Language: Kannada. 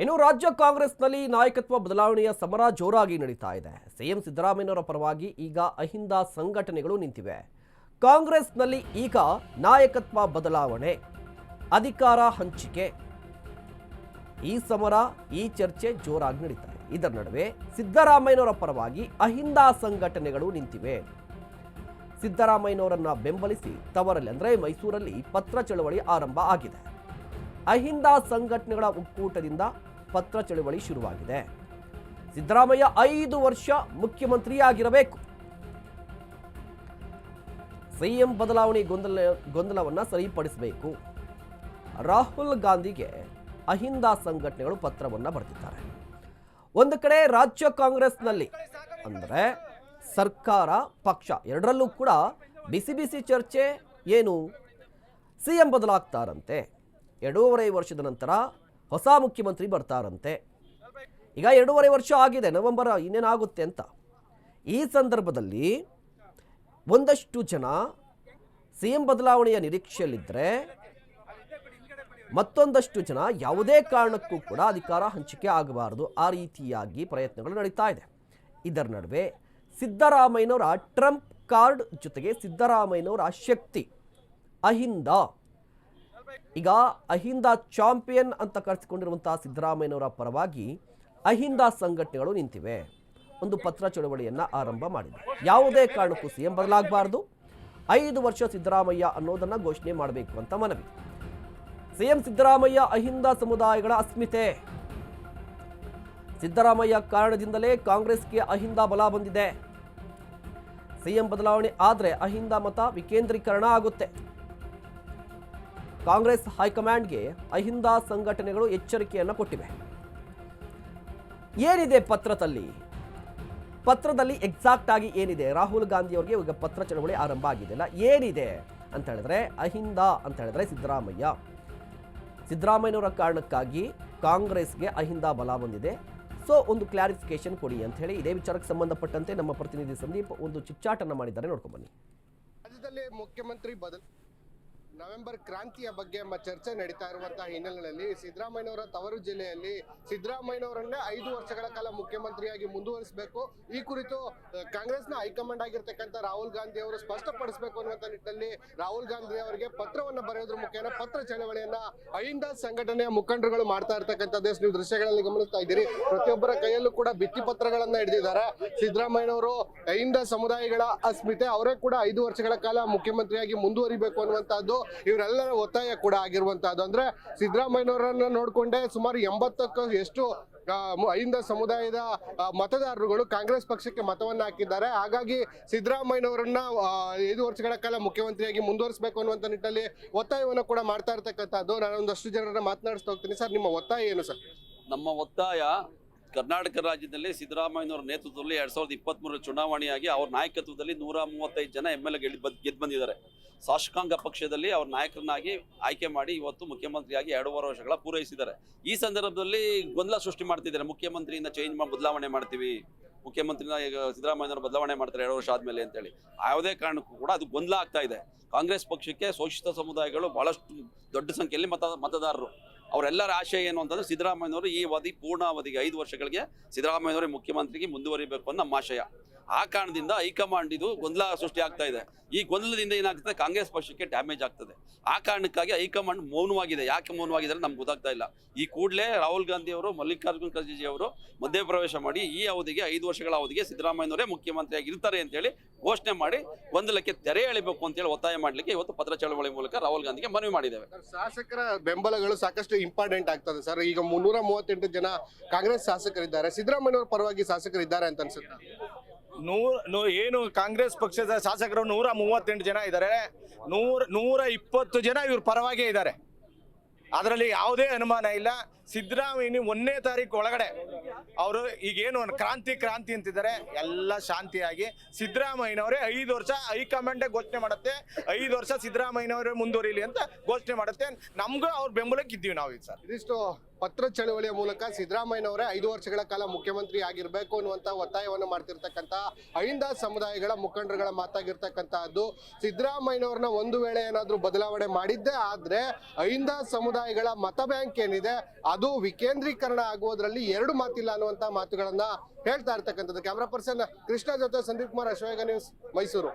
ಇನ್ನು ರಾಜ್ಯ ಕಾಂಗ್ರೆಸ್ನಲ್ಲಿ ನಾಯಕತ್ವ ಬದಲಾವಣೆಯ ಸಮರ ಜೋರಾಗಿ ನಡೀತಾ ಇದೆ. ಸಿಎಂ ಸಿದ್ದರಾಮಯ್ಯನವರ ಪರವಾಗಿ ಈಗ ಅಹಿಂದ ಸಂಘಟನೆಗಳು ನಿಂತಿವೆ. ಕಾಂಗ್ರೆಸ್ನಲ್ಲಿ ಈಗ ನಾಯಕತ್ವ ಬದಲಾವಣೆ, ಅಧಿಕಾರ ಹಂಚಿಕೆ. ಈ ಸಮರ, ಈ ಚರ್ಚೆ ಜೋರಾಗಿ ನಡೀತಾ ಇದೆ. ಇದರ ನಡುವೆ ಸಿದ್ದರಾಮಯ್ಯನವರ ಪರವಾಗಿ ಅಹಿಂದ ಸಂಘಟನೆಗಳು ನಿಂತಿವೆ. ಸಿದ್ದರಾಮಯ್ಯನವರನ್ನ ಬೆಂಬಲಿಸಿ ತವರಲ್ಲಿ ಅಂದರೆ ಮೈಸೂರಲ್ಲಿ ಪತ್ರ ಚಳವಳಿ ಆರಂಭ ಆಗಿದೆ. ಅಹಿಂದ ಸಂಘಟನೆಗಳ ಒಕ್ಕೂಟದಿಂದ ಪತ್ರ ಚಳುವಳಿ ಶುರುವಾಗಿದೆ. ಸಿದ್ದರಾಮಯ್ಯ ಐದು ವರ್ಷ ಮುಖ್ಯಮಂತ್ರಿಯಾಗಿರಬೇಕು. ಸಿಎಂ ಬದಲಾವಣೆ ಗೊಂದಲ, ಗೊಂದಲವನ್ನು ಸರಿಪಡಿಸಬೇಕು. ರಾಹುಲ್ ಗಾಂಧಿಗೆ ಅಹಿಂದ ಸಂಘಟನೆಗಳು ಪತ್ರವನ್ನು ಬರೆದಿದ್ದಾರೆ. ಒಂದು ಕಡೆ ರಾಜ್ಯ ಕಾಂಗ್ರೆಸ್ನಲ್ಲಿ ಅಂದರೆ ಸರ್ಕಾರ ಪಕ್ಷ ಎರಡರಲ್ಲೂ ಕೂಡ ಬಿಸಿ ಬಿಸಿ ಚರ್ಚೆ ಏನು? ಸಿ ಎಂ ಬದಲಾಗ್ತಾರಂತೆ. ಎರಡೂವರೆ ವರ್ಷದ ನಂತರ ಹೊಸ ಮುಖ್ಯಮಂತ್ರಿ ಬರ್ತಾರಂತೆ. ಈಗ ಎರಡೂವರೆ ವರ್ಷ ಆಗಿದೆ, ನವೆಂಬರ್ ಇನ್ನೇನಾಗುತ್ತೆ ಅಂತ. ಈ ಸಂದರ್ಭದಲ್ಲಿ ಒಂದಷ್ಟು ಜನ ಸಿ ಎಂ ಬದಲಾವಣೆಯ ನಿರೀಕ್ಷೆಯಲ್ಲಿದ್ದರೆ ಮತ್ತೊಂದಷ್ಟು ಜನ ಯಾವುದೇ ಕಾರಣಕ್ಕೂ ಕೂಡ ಅಧಿಕಾರ ಹಂಚಿಕೆ ಆಗಬಾರದು, ಆ ರೀತಿಯಾಗಿ ಪ್ರಯತ್ನಗಳು ನಡೀತಾ ಇದೆ. ಇದರ ನಡುವೆ ಸಿದ್ದರಾಮಯ್ಯನವರ ಟ್ರಂಪ್ ಕಾರ್ಡ್ ಜೊತೆಗೆ ಸಿದ್ದರಾಮಯ್ಯನವರ ಶಕ್ತಿ, ಅಹಿಂದ ಈಗ ಅಹಿಂದ ಚಾಂಪಿಯನ್ ಅಂತ ಕರೆಸಿಕೊಂಡಿರುವಂತಹ ಸಿದ್ದರಾಮಯ್ಯನವರ ಪರವಾಗಿ ಅಹಿಂದ ಸಂಘಟನೆಗಳು ನಿಂತಿವೆ. ಒಂದು ಪತ್ರ ಚಳವಳಿಯನ್ನು ಆರಂಭ ಮಾಡಿದೆ ಯಾವುದೇ ಕಾರಣಕ್ಕೂ ಸಿಎಂ ಬದಲಾಗಬಾರದು ಐದು ವರ್ಷ ಸಿದ್ದರಾಮಯ್ಯ ಅನ್ನೋದನ್ನ ಘೋಷಣೆ ಮಾಡಬೇಕು ಅಂತ ಮನವಿ. ಸಿಎಂ ಸಿದ್ದರಾಮಯ್ಯ ಅಹಿಂದ ಸಮುದಾಯಗಳ ಅಸ್ಮಿತೆ. ಸಿದ್ದರಾಮಯ್ಯ ಕಾರಣದಿಂದಲೇ ಕಾಂಗ್ರೆಸ್ಗೆ ಅಹಿಂದ ಬಲ ಬಂದಿದೆ. ಸಿಎಂ ಬದಲಾವಣೆ ಆದರೆ ಅಹಿಂದ ಮತ ವಿಕೇಂದ್ರೀಕರಣ ಆಗುತ್ತೆ. ಕಾಂಗ್ರೆಸ್ ಹೈಕಮಾಂಡ್ಗೆ ಅಹಿಂದ ಸಂಘಟನೆಗಳು ಎಚ್ಚರಿಕೆಯನ್ನು ಕೊಟ್ಟಿವೆ. ಏನಿದೆ ಪತ್ರದಲ್ಲಿ? ಪತ್ರದಲ್ಲಿ ಎಕ್ಸಾಕ್ಟ್ ಆಗಿ ಏನಿದೆ? ರಾಹುಲ್ ಗಾಂಧಿ ಅವರಿಗೆ ಈಗ ಪತ್ರ ಚಳವಳಿ ಆರಂಭ ಆಗಿದೆಯಲ್ಲ, ಏನಿದೆ ಅಂತ ಹೇಳಿದ್ರೆ, ಅಹಿಂದ ಅಂತ ಹೇಳಿದ್ರೆ ಸಿದ್ದರಾಮಯ್ಯ. ಸಿದ್ದರಾಮಯ್ಯನವರ ಕಾರಣಕ್ಕಾಗಿ ಕಾಂಗ್ರೆಸ್ಗೆ ಅಹಿಂದ ಬಲ ಬಂದಿದೆ. ಸೊ, ಒಂದು ಕ್ಲಾರಿಫಿಕೇಶನ್ ಕೊಡಿ ಅಂತ ಹೇಳಿ ಇದೇ ವಿಚಾರಕ್ಕೆ ಸಂಬಂಧಪಟ್ಟಂತೆ ನಮ್ಮ ಪ್ರತಿನಿಧಿ ಸಂದೀಪ್ ಒಂದು ಚಿಚ್ಚಾಟನ ಮಾಡಿದ್ದಾರೆ. ನೋಡ್ಕೊಂಡು ಬನ್ನಿ. ರಾಜ್ಯದಲ್ಲಿ ಮುಖ್ಯಮಂತ್ರಿ ಬದಲ್ ನವೆಂಬರ್ ಕ್ರಾಂತಿಯ ಬಗ್ಗೆ ಎಂಬ ಚರ್ಚೆ ನಡೀತಾ ಇರುವಂತಹ ಹಿನ್ನೆಲೆಯಲ್ಲಿ ಸಿದ್ದರಾಮಯ್ಯನವರ ತವರು ಜಿಲ್ಲೆಯಲ್ಲಿ ಸಿದ್ದರಾಮಯ್ಯನವರನ್ನೇ ಐದು ವರ್ಷಗಳ ಕಾಲ ಮುಖ್ಯಮಂತ್ರಿಯಾಗಿ ಮುಂದುವರಿಸಬೇಕು. ಈ ಕುರಿತು ಕಾಂಗ್ರೆಸ್ನ ಹೈಕಮಾಂಡ್ ಆಗಿರ್ತಕ್ಕಂಥ ರಾಹುಲ್ ಗಾಂಧಿ ಅವರು ಸ್ಪಷ್ಟಪಡಿಸಬೇಕು ಅನ್ನುವಂಥ ನಿಟ್ಟಿನಲ್ಲಿ ರಾಹುಲ್ ಗಾಂಧಿ ಅವರಿಗೆ ಪತ್ರವನ್ನು ಬರೆಯೋದ್ರ ಮುಖೇನ ಪತ್ರ ಚಳವಳಿಯನ್ನ ಅಹಿಂದ ಸಂಘಟನೆಯ ಮುಖಂಡರುಗಳು ಮಾಡ್ತಾ ಇರ್ತಕ್ಕಂಥದ್ದು ನೀವು ದೃಶ್ಯಗಳಲ್ಲಿ ಗಮನಿಸ್ತಾ ಇದ್ದೀರಿ. ಪ್ರತಿಯೊಬ್ಬರ ಕೈಯಲ್ಲೂ ಕೂಡ ಭಿತ್ತಿ ಪತ್ರಗಳನ್ನ ಹಿಡಿದಿದ್ದಾರೆ. ಸಿದ್ದರಾಮಯ್ಯನವರು ಅಹಿಂದ ಸಮುದಾಯಗಳ ಅಸ್ಮಿತೆ ಅವರೇ ಕೂಡ ಐದು ವರ್ಷಗಳ ಕಾಲ ಮುಖ್ಯಮಂತ್ರಿಯಾಗಿ ಮುಂದುವರಿಬೇಕು ಅನ್ನುವಂತಹದ್ದು ಇವರೆಲ್ಲರ ಒತ್ತಾಯ ಕೂಡ ಆಗಿರುವಂತಹದ್ದು. ಅಂದ್ರೆ ಸಿದ್ದರಾಮಯ್ಯನವರನ್ನ ನೋಡ್ಕೊಂಡೆ ಸುಮಾರು ಎಂಬತ್ತಕ್ಕೂ ಎಷ್ಟು ಅಹಿಂದ ಸಮುದಾಯದ ಮತದಾರರುಗಳು ಕಾಂಗ್ರೆಸ್ ಪಕ್ಷಕ್ಕೆ ಮತವನ್ನ ಹಾಕಿದ್ದಾರೆ. ಹಾಗಾಗಿ ಸಿದ್ದರಾಮಯ್ಯನವರನ್ನ ಐದು ವರ್ಷಗಳ ಕಾಲ ಮುಖ್ಯಮಂತ್ರಿಯಾಗಿ ಮುಂದುವರಿಸಬೇಕು ಅನ್ನುವಂಥ ನಿಟ್ಟಲ್ಲಿ ಒತ್ತಾಯವನ್ನು ಕೂಡ ಮಾಡ್ತಾ ಇರ್ತಕ್ಕಂಥದ್ದು. ನಾನು ಒಂದಷ್ಟು ಜನರನ್ನ ಮಾತನಾಡಿಸ್ತಾ ಹೋಗ್ತೀನಿ. ಸರ್, ನಿಮ್ಮ ಒತ್ತಾಯ ಏನು ಸರ್? ನಮ್ಮ ಒತ್ತಾಯ ಕರ್ನಾಟಕ ರಾಜ್ಯದಲ್ಲಿ ಸಿದ್ದರಾಮಯ್ಯನವರ ನೇತೃತ್ವದಲ್ಲಿ ಎರಡ್ ಸಾವಿರದ ಇಪ್ಪತ್ತ್ಮೂರರ ಚುನಾವಣೆಯಾಗಿ ಅವ್ರ ನಾಯಕತ್ವದಲ್ಲಿ ನೂರ ಮೂವತ್ತೈದು ಜನ ಎಂ ಎಲ್ ಎ ಗೆದ್ದು ಬಂದಿದ್ದಾರೆ. ಶಾಸಕಾಂಗ ಪಕ್ಷದಲ್ಲಿ ಅವ್ರ ನಾಯಕರನ್ನಾಗಿ ಆಯ್ಕೆ ಮಾಡಿ ಇವತ್ತು ಮುಖ್ಯಮಂತ್ರಿಯಾಗಿ ಎರಡೂವರೆ ವರ್ಷಗಳ ಪೂರೈಸಿದ್ದಾರೆ. ಈ ಸಂದರ್ಭದಲ್ಲಿ ಗೊಂದಲ ಸೃಷ್ಟಿ ಮಾಡ್ತಿದ್ದಾರೆ. ಮುಖ್ಯಮಂತ್ರಿಯಿಂದ ಚೇಂಜ್ ಮಾಡಿ ಬದಲಾವಣೆ ಮಾಡ್ತೀವಿ. ಮುಖ್ಯಮಂತ್ರಿನ ಈಗ ಸಿದ್ದರಾಮಯ್ಯನವರು ಬದಲಾವಣೆ ಮಾಡ್ತಾರೆ ಎರಡು ವರ್ಷ ಆದಮೇಲೆ ಅಂತೇಳಿ. ಯಾವುದೇ ಕಾರಣಕ್ಕೂ ಕೂಡ ಅದು ಗೊಂದಲ ಆಗ್ತಾ ಇದೆ. ಕಾಂಗ್ರೆಸ್ ಪಕ್ಷಕ್ಕೆ ಶೋಷಿತ ಸಮುದಾಯಗಳು ಬಹಳಷ್ಟು ದೊಡ್ಡ ಸಂಖ್ಯೆಯಲ್ಲಿ ಮತ ಮತದಾರರು. ಅವರೆಲ್ಲರ ಆಶಯ ಏನು ಅಂತಂದ್ರೆ ಸಿದ್ದರಾಮಯ್ಯನವರು ಈ ಅವಧಿ ಪೂರ್ಣ ಅವಧಿಗೆ ಐದು ವರ್ಷಗಳಿಗೆ ಸಿದ್ದರಾಮಯ್ಯನವರೇ ಮುಖ್ಯಮಂತ್ರಿಗೆ ಮುಂದುವರಿಬೇಕು ಅನ್ನೋ ನಮ್ಮ ಆಶಯ. ಆ ಕಾರಣದಿಂದ ಹೈಕಮಾಂಡ್ ಇದು ಗೊಂದಲ ಸೃಷ್ಟಿ ಆಗ್ತಾ ಇದೆ. ಈ ಗೊಂದಲದಿಂದ ಏನಾಗ್ತದೆ? ಕಾಂಗ್ರೆಸ್ ಪಕ್ಷಕ್ಕೆ ಡ್ಯಾಮೇಜ್ ಆಗ್ತದೆ. ಆ ಕಾರಣಕ್ಕಾಗಿ ಹೈಕಮಾಂಡ್ ಮೌನವಾಗಿದೆ. ಯಾಕೆ ಮೌನವಾಗಿದೆ ನಮ್ಗೆ ಗೊತ್ತಾಗ್ತಾ ಇಲ್ಲ. ಈ ಕೂಡಲೇ ರಾಹುಲ್ ಗಾಂಧಿ ಅವರು, ಮಲ್ಲಿಕಾರ್ಜುನ್ ಖರ್ಗೆ ಅವರು ಮಧ್ಯಪ್ರವೇಶ ಮಾಡಿ ಈ ಅವಧಿಗೆ, ಐದು ವರ್ಷಗಳ ಅವಧಿಗೆ ಸಿದ್ದರಾಮಯ್ಯನವರೇ ಮುಖ್ಯಮಂತ್ರಿಯಾಗಿ ಇರ್ತಾರೆ ಅಂತೇಳಿ ಘೋಷಣೆ ಮಾಡಿ ಗೊಂದಲಕ್ಕೆ ತೆರೆ ಎಳಿಬೇಕು ಅಂತೇಳಿ ಒತ್ತಾಯ ಮಾಡಲಿಕ್ಕೆ ಇವತ್ತು ಪತ್ರ ಚಳವಳಿ ಮೂಲಕ ರಾಹುಲ್ ಗಾಂಧಿಗೆ ಮನವಿ ಮಾಡಿದ್ದೇವೆ. ಶಾಸಕರ ಬೆಂಬಲಗಳು ಸಾಕಷ್ಟು ಇಂಪಾರ್ಟೆಂಟ್ ಆಗ್ತದೆ ಸರ್. ಈಗ ಮುನ್ನೂರ ಮೂವತ್ತೆಂಟು ಜನ ಕಾಂಗ್ರೆಸ್ ಶಾಸಕರಿದ್ದಾರೆ. ಸಿದ್ದರಾಮಯ್ಯನವರ ಪರವಾಗಿ ಶಾಸಕರಿದ್ದಾರೆ ಅಂತ ಅನ್ಸುತ್ತೆ? ನೂರ ಏನು ಕಾಂಗ್ರೆಸ್ ಪಕ್ಷದ ಶಾಸಕರು ನೂರ ಮೂವತ್ತೆಂಟು ಜನ ಇದ್ದಾರೆ. ನೂರ ನೂರ ಇಪ್ಪತ್ತು ಜನ ಇವ್ರ ಪರವಾಗೇ ಇದ್ದಾರೆ. ಅದರಲ್ಲಿ ಯಾವುದೇ ಅನುಮಾನ ಇಲ್ಲ. ಸಿದ್ದರಾಮಯ್ಯ ಒಂದನೇ ತಾರೀಕು ಒಳಗಡೆ ಅವರು ಈಗೇನು ಕ್ರಾಂತಿ ಕ್ರಾಂತಿ ಅಂತಿದ್ದಾರೆ. ಎಲ್ಲ ಶಾಂತಿಯಾಗಿ ಸಿದ್ದರಾಮಯ್ಯನವರೇ ಐದು ವರ್ಷ ಹೈಕಮಾಂಡೇ ಘೋಷಣೆ ಮಾಡುತ್ತೆ. ಐದು ವರ್ಷ ಸಿದ್ದರಾಮಯ್ಯನವರೇ ಮುಂದುವರಿಲಿ ಅಂತ ಘೋಷಣೆ ಮಾಡುತ್ತೆ. ನಮಗೂ ಅವ್ರ ಬೆಂಬಲಕ್ಕೆ ಇದ್ದೀವಿ ನಾವು ಈಗ ಸರ್. ಇದಿಷ್ಟು ಪತ್ರ ಚಳವಳಿಯ ಮೂಲಕ ಸಿದ್ದರಾಮಯ್ಯನವರೇ ಐದು ವರ್ಷಗಳ ಕಾಲ ಮುಖ್ಯಮಂತ್ರಿ ಆಗಿರಬೇಕು ಅನ್ನುವಂಥ ಒತ್ತಾಯವನ್ನು ಮಾಡ್ತಿರ್ತಕ್ಕಂಥ ಅಹಿಂದ ಸಮುದಾಯಗಳ ಮುಖಂಡರುಗಳ ಮಾತಾಗಿರ್ತಕ್ಕಂಥದ್ದು. ಸಿದ್ದರಾಮಯ್ಯನವ್ರನ್ನ ಒಂದು ವೇಳೆ ಏನಾದರೂ ಬದಲಾವಣೆ ಮಾಡಿದ್ದೇ ಆದರೆ ಅಹಿಂದ ಸಮುದಾಯಗಳ ಮತ ಬ್ಯಾಂಕ್ ಏನಿದೆ, ಅದು ಅದು ವಿಕೇಂದ್ರೀಕರಣ ಆಗುವುದರಲ್ಲಿ ಎರಡು ಮಾತಿಲ್ಲ ಅನ್ನುವಂತ ಮಾತುಗಳನ್ನ ಹೇಳ್ತಾ ಇರ್ತಕ್ಕಂಥದ್ದು. ಕ್ಯಾಮ್ರಾ ಪರ್ಸನ್ ಕೃಷ್ಣ ಜೊತೆ ಸಂದೀಪ್ ಕುಮಾರ್ ಅಶ್ವೇಗ ನ್ಯೂಸ್ ಮೈಸೂರು.